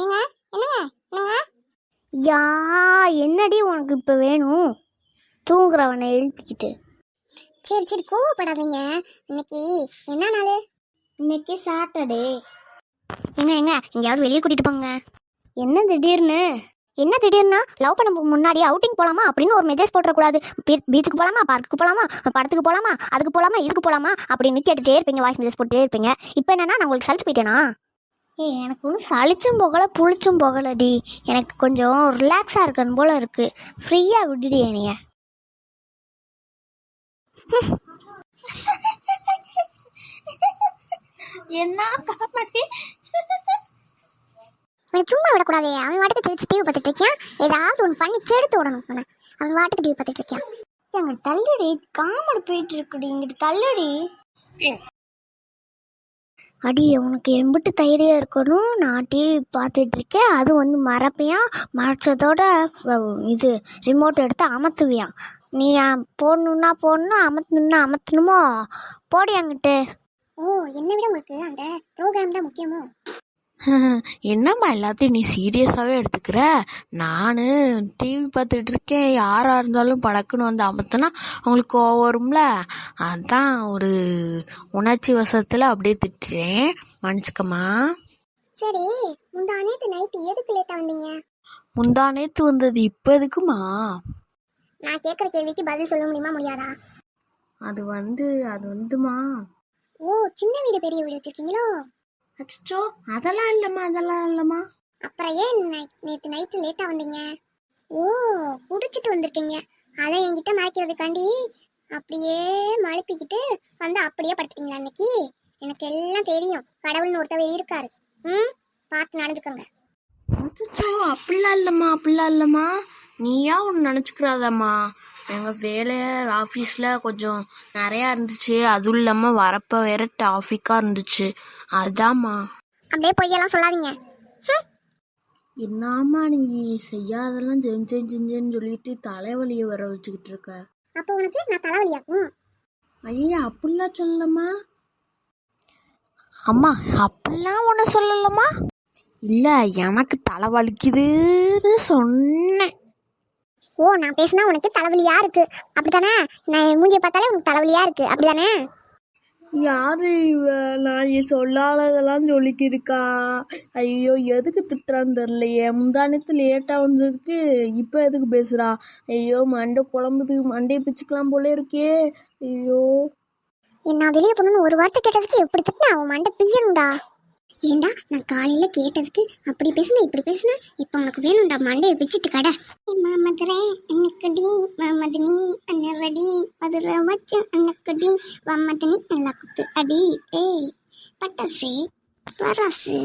ஏங்க என்னங்க? என்னங்க? யா என்னடி உனக்கு இப்போ வேணும்? தூங்குறவனை எழுப்பிக்கிட்டு. சரி சரி கோவப்படாதீங்க. இன்னைக்கு என்ன நாள்? இன்னைக்கு சாட்டர்டே. எங்க எங்க எங்கேயாவது வெளியே கூட்டிட்டு போங்க. என்ன திடீர்னு? என்ன திடீர்னா லவ் பண்ண முன்னாடி அவுட்டிங் போலாமா? அப்படின்னு ஒரு மெசேஜ் போட்டுறக்கூடாது. பீச்சுக்கு போலாமா? பார்க்குக்கு போலாமா? படத்துக்கு போலாமா? அதுக்கு போலாமா? இதுக்கு போலாமா? அப்படின்னு கேட்டுட்டே இருப்பீங்க வாய்ஸ் மெசேஜ் போட்டுட்டே இருப்பீங்க. இப்போ என்னன்னா நான் உங்களுக்கு சலிச்சு போயிட்டேனா? ஏய் எனக்கு ஒன்றும் சளிச்சும் போகல புளிச்சும் போகலடி எனக்கு கொஞ்சம் ரிலாக்ஸாக இருக்கணும் போல இருக்கு. ஃப்ரீயாக விடுதி என்னைய. என்ன காமெடி அவன் சும்மா விடக்கூடாதே. அவன் வாட்டுக்கு திருச்சி டிவி பார்த்துட்டு இருக்கான் ஏதாவது ஒன்று பண்ணி கெடுத்து விடணும் அவனை. அவன் வாட்டுக்கு டிவி பார்த்துட்டு இருக்கான் எங்க தள்ளுடி. காமெடி போயிட்டு இருக்குடி. இங்கிட்டு தள்ளுடி. அடி உனக்கு எம்பிட்டு தைரியம் இருக்கணும். நான் டிவி பார்த்துட்டு இருக்கேன் அது வந்து மறப்பியா? மறைச்சதோட இது ரிமோட் எடுத்து அமர்த்துவியான் நீ போடணுன்னா போடணும் அமர்த்தணுன்னா அமர்த்தணுமோ போடி அங்கிட்டு ஓ என்னை விட உங்களுக்கு அந்த ப்ரோக்ராம் தான் முக்கியமோ? என்னம்மா எல்லாத்தையும் நீ சீரியஸாகவே எடுத்துக்கிற? நான் டிவி பார்த்துட்டு இருக்கேன். யாராக இருந்தாலும் படக்குன்னு வந்து அமர்த்தினா அவங்களுக்கு கோவம் வரும்ல? அதான் ஒரு உணர்ச்சி வசத்தில் அப்படியே திட்டுறேன். மன்னிச்சுக்கம்மா. சரி முந்தா நேற்று நைட்டு எதுக்கு லேட்டாக வந்தீங்க? முந்தா நேத்து வந்தது இப்போ எதுக்குமா நான் கேட்குற கேள்விக்கு பதில் சொல்ல முடியுமா முடியாதா? அது வந்து அது வந்துமா ஓ சின்ன வீடு பெரிய வீடு வச்சிருக்கீங்களோ? அச்சோ அதெல்லாம் இல்லைம்மா அதெல்லாம் இல்லைம்மா. அப்புறம் ஏன் நேற்று நைட்டு லேட்டாக வந்தீங்க? ஓ குடிச்சிட்டு வந்திருக்கீங்க. அதை என்கிட்ட மறைக்கிறதுக்காண்டி அப்படியே மழுப்பிக்கிட்டு வந்து அப்படியே படுத்துட்டீங்களா அன்னைக்கு எனக்கு எல்லாம் தெரியும். கடவுள்னு ஒருத்தவர் இருக்காரு. ம்? பார்த்து நடந்துக்கோங்க. அச்சோ அப்படிலாம் இல்லைம்மா அப்படிலாம் இல்லைம்மா. நீயா ஒன்று நினச்சிக்கிறாதம்மா. எங்கள் வேலை ஆஃபீஸில் கொஞ்சம் நிறையா இருந்துச்சு. அதுவும் இல்லாமல் வரப்போ வேற டிராஃபிக்காக இருந்துச்சு. அதாம்மா. அப்படியே பொய்யெல்லாம் சொல்லாதீங்க. என்னாம்மா நீ செய்யாதெல்லாம் செஞ்சேன் செஞ்சேன்னு சொல்லிட்டு தலைவலியை வர வச்சுக்கிட்டு இருக்க. அப்போ உனக்கு நான் தலைவலியாக்கும் ஐயா அப்படிலாம் சொல்லலம்மா. அம்மா அப்படிலாம் ஒன்றும் சொல்லலம்மா. இல்லை எனக்கு தலைவலிக்குதுன்னு சொன்னேன். ஓ நான் பேசினா உனக்கு தலைவலியா இருக்கு. அப்படிதானே நான் மூஞ்சியை பார்த்தாலே உனக்கு தலைவலியா இருக்கு. அப்படிதானே? யாரு இவ? நான் சொல்லாததெல்லாம் சொல்லிட்டு இருக்கா ஐயோ எதுக்கு திட்டுறான்னு தெரியலையே. முந்தானத்து லேட்டாக வந்ததுக்கு இப்போ எதுக்கு பேசுகிறா ஐயோ மண்டை குழம்புது மண்டையை பிச்சுக்கலாம் போல இருக்கே. ஐயோ. நான் வெளியே போகணும்னு ஒரு வார்த்தை கேட்டதுக்கு எப்படி திட்டினா? அவன் மண்டை பிய்யணும்டா. ஏண்டா நான் காலையில் கேட்டதுக்கு அப்படி பேசுன இப்படி பேசுன? இப்போ உனக்கு வேணும்டா மண்டையை பிச்சுட்டு கடை. மாமதுரை அன்னக்கடி மாமதனி அன்னரடி மதுரை வச்ச அன்னக்கடி மாமதனி நல்லா குத்து. அடி ஏய் பட்டாசு பராசு.